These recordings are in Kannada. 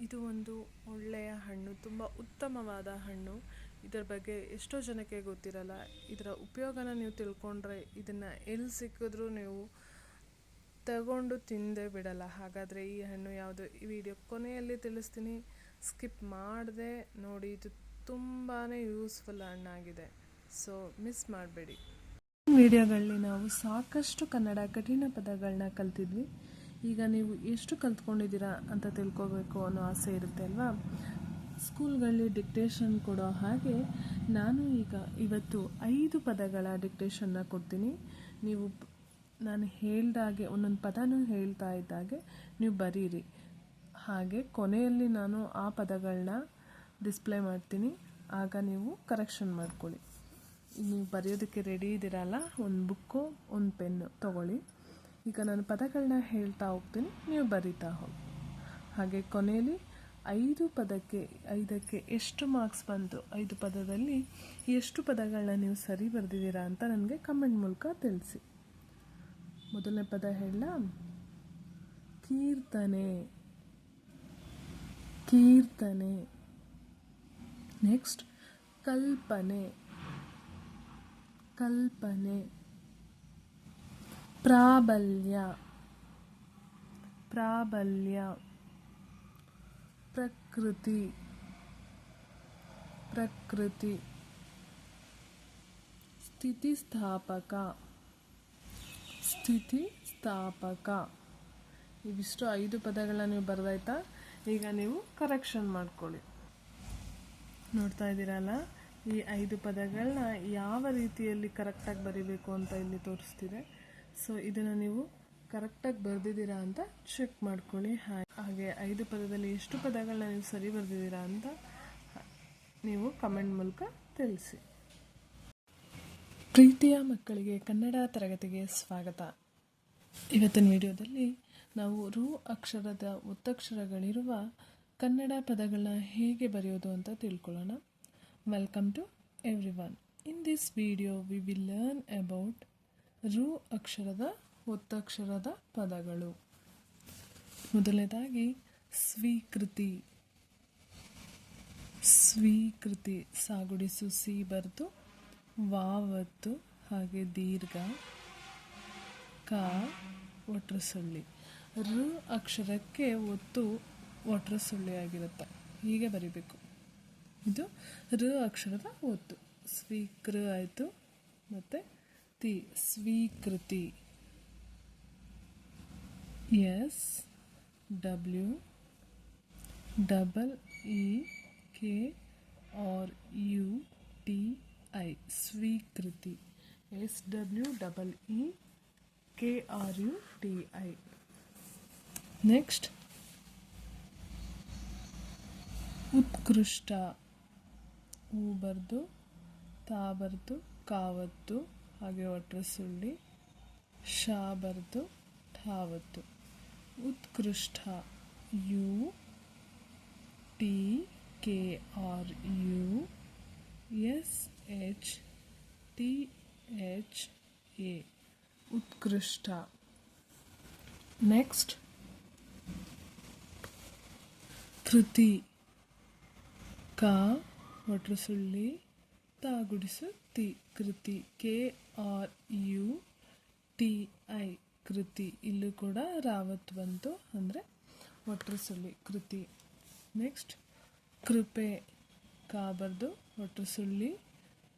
ಇದು ಒಂದು ಒಳ್ಳೆಯ ಹಣ್ಣು, ತುಂಬ ಉತ್ತಮವಾದ ಹಣ್ಣು. ಇದರ ಬಗ್ಗೆ ಎಷ್ಟೋ ಜನಕ್ಕೆ ಗೊತ್ತಿರಲ್ಲ. ಇದರ ಉಪಯೋಗನ ನೀವು ತಿಳ್ಕೊಂಡ್ರೆ ಇದನ್ನು ಎಲ್ಲಿ ಸಿಕ್ಕಿದ್ರೂ ನೀವು ತಗೊಂಡು ತಿಂದೇ ಬಿಡಲ್ಲ. ಹಾಗಾದರೆ ಈ ಹಣ್ಣು ಯಾವುದು? ಈ ವಿಡಿಯೋ ಕೊನೆಯಲ್ಲಿ ತಿಳಿಸ್ತೀನಿ. ಸ್ಕಿಪ್ ಮಾಡದೆ ನೋಡಿ, ಇದು ತುಂಬಾ ಯೂಸ್ಫುಲ್ ಹಣ್ಣಾಗಿದೆ. ಸೊ, ಮಿಸ್ ಮಾಡಬೇಡಿ. ವಿಡಿಯೋಗಳಲ್ಲಿ ನಾವು ಸಾಕಷ್ಟು ಕನ್ನಡ ಕಠಿಣ ಪದಗಳನ್ನ ಕಲ್ತಿದ್ವಿ. ಈಗ ನೀವು ಎಷ್ಟು ಕಲ್ತ್ಕೊಂಡಿದ್ದೀರಾ ಅಂತ ತಿಳ್ಕೊಬೇಕು ಅನ್ನೋ ಆಸೆ ಇರುತ್ತೆ ಅಲ್ವಾ? ಸ್ಕೂಲ್ಗಳಲ್ಲಿ ಡಿಕ್ಟೇಷನ್ ಕೊಡೋ ಹಾಗೆ ನಾನು ಈಗ ಇವತ್ತು ಐದು ಪದಗಳ ಡಿಕ್ಟೇಷನ್ನ ಕೊಡ್ತೀನಿ. ನೀವು ನಾನು ಹೇಳ್ದಾಗೆ ಒಂದೊಂದು ಪದನೂ ಹೇಳ್ತಾ ಇದ್ದಾಗೆ ನೀವು ಬರೀರಿ. ಹಾಗೆ ಕೊನೆಯಲ್ಲಿ ನಾನು ಆ ಪದಗಳನ್ನ ಡಿಸ್ಪ್ಲೇ ಮಾಡ್ತೀನಿ. ಆಗ ನೀವು ಕರೆಕ್ಷನ್ ಮಾಡ್ಕೊಳ್ಳಿ. ನೀವು ಬರೆಯೋದಕ್ಕೆ ರೆಡಿ ಇದ್ದೀರಲ್ಲ? ಒಂದು ಬುಕ್ಕು ಒಂದು ಪೆನ್ನು ತಗೊಳ್ಳಿ. ಈಗ ನಾನು ಪದಗಳನ್ನ ಹೇಳ್ತಾ ಹೋಗ್ತೀನಿ. ನೀವು ಬರಿತಾ ಹೋಗಿ. ಹಾಗೆ ಕೊನೆಯಲ್ಲಿ ಐದು ಪದಕ್ಕೆ, ಐದಕ್ಕೆ ಎಷ್ಟು ಮಾರ್ಕ್ಸ್ ಬಂತು? ಐದು ಪದದಲ್ಲಿ ಎಷ್ಟು ಪದಗಳನ್ನ ನೀವು ಸರಿ ಬರೆದಿದ್ದೀರಾ ಅಂತ ನನಗೆ ಕಮೆಂಟ್ ಮೂಲಕ ತಿಳಿಸಿ. ಮೊದಲನೇ ಪದ ಹೇಳ ಕೀರ್ತನೆ. ಕೀರ್ತನೆ. ನೆಕ್ಸ್ಟ್ ಕಲ್ಪನೆ. ಕಲ್ಪನೆ. ಪ್ರಾಬಲ್ಯ. ಪ್ರಾಬಲ್ಯ. ಪ್ರಕೃತಿ. ಪ್ರಕೃತಿ. ಸ್ಥಿತಿಸ್ಥಾಪಕ. ಸ್ಥಿತಿಸ್ಥಾಪಕ. ಇವಿಷ್ಟು ಐದು ಪದಗಳನ್ನ ನೀವು ಬರೆದಾಯ್ತಾ? ಈಗ ನೀವು ಕರೆಕ್ಷನ್ ಮಾಡ್ಕೊಳ್ಳಿ. ನೋಡ್ತಾ ಇದ್ದೀರಲ್ಲ? ಈ ಐದು ಪದಗಳನ್ನ ಯಾವ ರೀತಿಯಲ್ಲಿ ಕರೆಕ್ಟಾಗಿ ಬರೀಬೇಕು ಅಂತ ಇಲ್ಲಿ ತೋರಿಸ್ತಿದೆ. ಸೊ ಇದನ್ನು ನೀವು ಕರೆಕ್ಟಾಗಿ ಬರೆದಿದ್ದೀರಾ ಅಂತ ಚೆಕ್ ಮಾಡ್ಕೊಳ್ಳಿ. ಹಾಗೆ ಐದು ಪದದಲ್ಲಿ ಎಷ್ಟು ಪದಗಳನ್ನ ನೀವು ಸರಿ ಬರೆದಿದ್ದೀರಾ ಅಂತ ನೀವು ಕಮೆಂಟ್ ಮೂಲಕ ತಿಳಿಸಿ. ಪ್ರೀತಿಯ ಮಕ್ಕಳಿಗೆ ಕನ್ನಡ ತರಗತಿಗೆ ಸ್ವಾಗತ. ಇವತ್ತಿನ ವಿಡಿಯೋದಲ್ಲಿ ನಾವು ರು ಅಕ್ಷರದ ಒತ್ತಕ್ಷರಗಳಿರುವ ಕನ್ನಡ ಪದಗಳನ್ನ ಹೇಗೆ ಬರೆಯೋದು ಅಂತ ತಿಳ್ಕೊಳ್ಳೋಣ. Welcome to everyone this video we will learn about ರು ಅಕ್ಷರದ ಒತ್ತಕ್ಷರದ ಪದಗಳು. ಮೊದಲನೇದಾಗಿ ಸ್ವೀಕೃತಿ. ಸ್ವೀಕೃತಿ ಸಾಗುಡಿಸು ಸಿ ಬರೆದು ವಾವತ್ತು ಹಾಗೆ ದೀರ್ಘ, ಕ ಒಟ್ರ ಸುಳ್ಳಿ. ಋ ಅಕ್ಷರಕ್ಕೆ ಒತ್ತು ಒಟ್ರ ಸುಳ್ಳಿ ಆಗಿರುತ್ತೆ. ಹೀಗೆ ಬರಿಬೇಕು. ಇದು ಋ ಅಕ್ಷರದ ಒತ್ತು. ಸ್ವೀಕೃ ಆಯಿತು, ಮತ್ತು ತಿ ಸ್ವೀಕೃತಿ S W double E K R U T I ಸ್ವೀಕೃತಿ S W double E K R U T I next ಉತ್ಕೃಷ್ಟ ಹೂ ಬರ್ದು ತಾ ಬರ್ದು ಕಾವತ್ತು ಹಾಗೆ ಒಟ್ರ ಸುಳ್ಳಿ. ಶಾ ಬರೆದು ಠಾವತ್ತು. ಉತ್ಕೃಷ್ಟ. U. T. K. R. U. S. H. T. H. A. ಉತ್ಕೃಷ್ಟ. ನೆಕ್ಸ್ಟ್. ಕೃತಿ. ಕ. ಒಟ್ರು ಸುಳ್ಳಿ. ತ ಗುಡಿಸು ತಿ ಕೃತಿ K R U T I. ಕೃತಿ ಇಲ್ಲೂ ಕೂಡ ರಾವತ್ ಬಂತು. ಅಂದರೆ ಒಟ್ರು ಸುಳ್ಳಿ. ಕೃತಿ ನೆಕ್ಸ್ಟ್ ಕೃಪೆ ಕಾಬರ್ದು ಒಟ್ರಸುಳ್ಳಿ ಸುಳ್ಳಿ.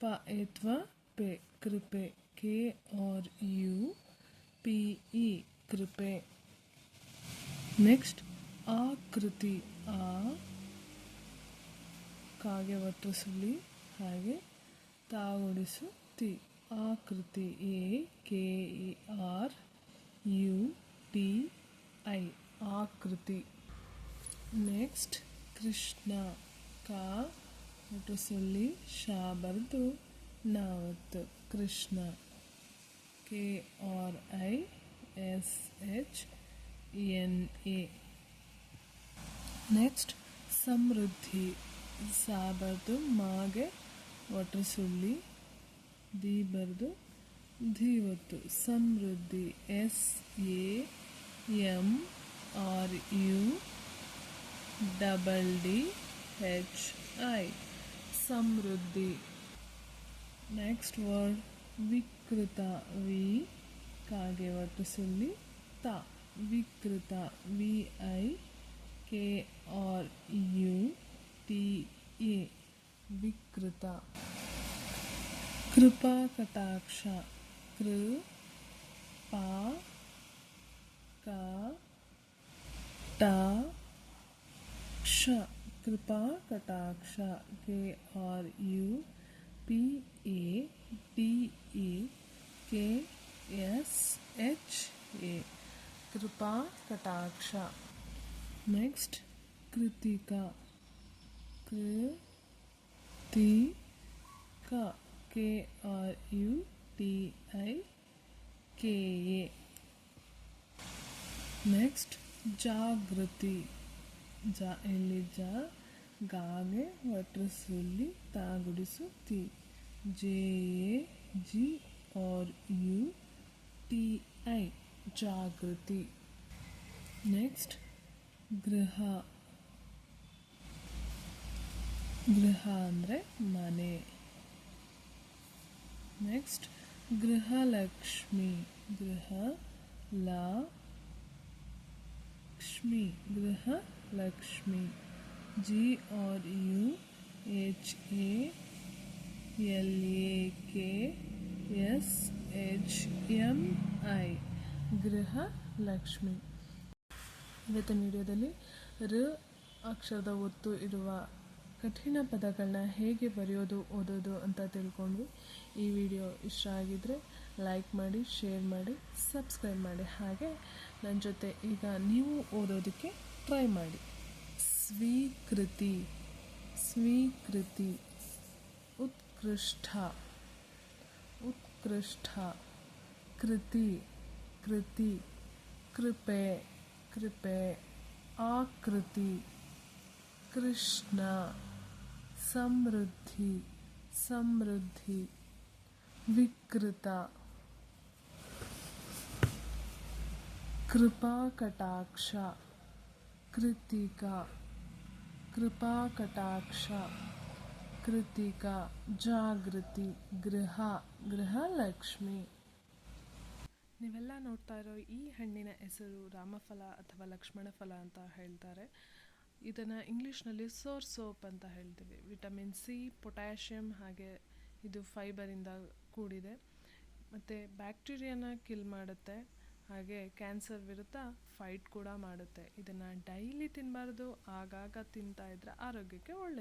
ಪ ಏತ್ವ ಪೆ. ಕೃಪೆ K R U P E. ಕೃಪೆ ನೆಕ್ಸ್ಟ್ ಆ ಕೃತಿ ಆ ಕಾಗೆ ಒಟ್ಟು ಸುಳ್ಳಿ. ಹಾಗೆ ತಾಗೊಡಿಸು ತಿ ಆಕೃತಿ A K E R U T I ಆಕೃತಿ ನೆಕ್ಸ್ಟ್ ಕೃಷ್ಣ ಕಾ ಒಟ್ಟು ಸುಳ್ಳಿ ಶಾ ಬರೆದು ನಾವತ್ತು Krishna K R I S H N A next ಸಮೃದ್ಧಿ ಸಾ ಬರೆದು ಮಾಗೆ ಒಟ್ಟು ಸುಳ್ಳಿ ದಿ ಬರೆದು ಧೀವತ್ತು, ಸಮೃದ್ಧಿ, S, A, M, R, U, double D H I. Samriddhi. Next word, ವಿಕೃತ, ವಿ, ಕಾಗೆ ಒಟ್ಟು ಸುಲ್ಲಿ ತ. ವಿಕೃತ, V, I, K, R, U. T A ವಿಕೃತ ಕೃಪಾ ಕಟಾಕ್ಷ ಕೃ ಪಾ ಕ ಟ ಕ್ಷ ಕೃಪಾ ಕಟಾಕ್ಷ K R U P A T E K S H A ಕೃಪಾ ಕಟಾಕ್ಷ ನೆಕ್ಸ್ಟ್ ಕೃತಿಕಾ ಕೃ ತಿ ಕ K R U T I K A next ಜಾಗೃತಿ. ಜ ಇಲ್ಲಿ ಜ, ಗಾಗೆ ಒಟ್ರಸುಲ್ಲಿ ತಾಗುಡಿಸು ತಿ. J, A, G, R, U, T, I. ಜಾಗೃತಿ. ನೆಕ್ಸ್ಟ್ ಗೃಹ. ಗೃಹ ಅಂದರೆ ಮನೆ. ನೆಕ್ಸ್ಟ್ ಗೃಹಲಕ್ಷ್ಮಿ. ಗೃಹ ಲಕ್ಷ್ಮಿ Gruhalakshmi. G R U H A L A K S H M I Gruhalakshmi. ಇವತ್ತಿನ ವಿಡಿಯೋದಲ್ಲಿ ರ ಅಕ್ಷರದ ಒತ್ತು ಇರುವ ಕಠಿಣ ಪದಗಳನ್ನ ಹೇಗೆ ಬರೆಯೋದು, ಓದೋದು ಅಂತ ತಿಳ್ಕೊಂಡ್ವಿ ಈ ವಿಡಿಯೋ ಇಷ್ಟ ಆಗಿದ್ರೆ ಲೈಕ್ ಮಾಡಿ ಶೇರ್ ಮಾಡಿ ಸಬ್ಸ್ಕ್ರೈಬ್ ಮಾಡಿ. ಹಾಗೆ ನನ್ನ ಜೊತೆ ಈಗ ನೀವು ಓದೋದಕ್ಕೆ ಟ್ರೈ ಮಾಡಿ. ಸ್ವೀಕೃತಿ ಸ್ವೀಕೃತಿ, ಉತ್ಕೃಷ್ಟ ಉತ್ಕೃಷ್ಟ, ಕೃತಿ ಕೃತಿ, ಕೃಪೆ ಕೃಪೆ, ಆಕೃತಿ, ಕೃಷ್ಣ. ಸಮೃದ್ಧಿ ಸಮೃದ್ಧಿ, ವಿಕೃತ. ಕೃಪಾಕಟಾಕ್ಷ ಕೃತಿಕಾ. ಕೃಪಾ ಕಟಾಕ್ಷ, ಕೃತಿಕಾ. ಜಾಗೃತಿ, ಗೃಹ ಗೃಹಲಕ್ಷ್ಮಿ ನೀವೆಲ್ಲ ನೋಡ್ತಾ ಇರೋ ಈ ಹಣ್ಣಿನ ಹೆಸರು ರಾಮಫಲ ಅಥವಾ ಲಕ್ಷ್ಮಣ ಫಲ ಅಂತ ಹೇಳ್ತಾರೆ. ಇದನ್ನು ಇಂಗ್ಲೀಷ್ನಲ್ಲಿ ಸೋರ್ ಸೋಪ್ ಅಂತ ಹೇಳ್ತೀವಿ. ವಿಟಮಿನ್ ಸಿ ಪೊಟ್ಯಾಷಿಯಮ್ ಹಾಗೆ ಇದು ಫೈಬರಿಂದ ಕೂಡಿದೆ. ಮತ್ತು ಬ್ಯಾಕ್ಟೀರಿಯಾನ ಕಿಲ್ ಮಾಡುತ್ತೆ. ಹಾಗೆ ಕ್ಯಾನ್ಸರ್ ವಿರುದ್ಧ ಫೈಟ್ ಕೂಡ ಮಾಡುತ್ತೆ. ಇದನ್ನು ಡೈಲಿ ತಿನ್ನಬಾರ್ದು ಆಗಾಗ ತಿಂತಾ ಇದ್ದರೆ ಆರೋಗ್ಯಕ್ಕೆ ಒಳ್ಳೆಯದು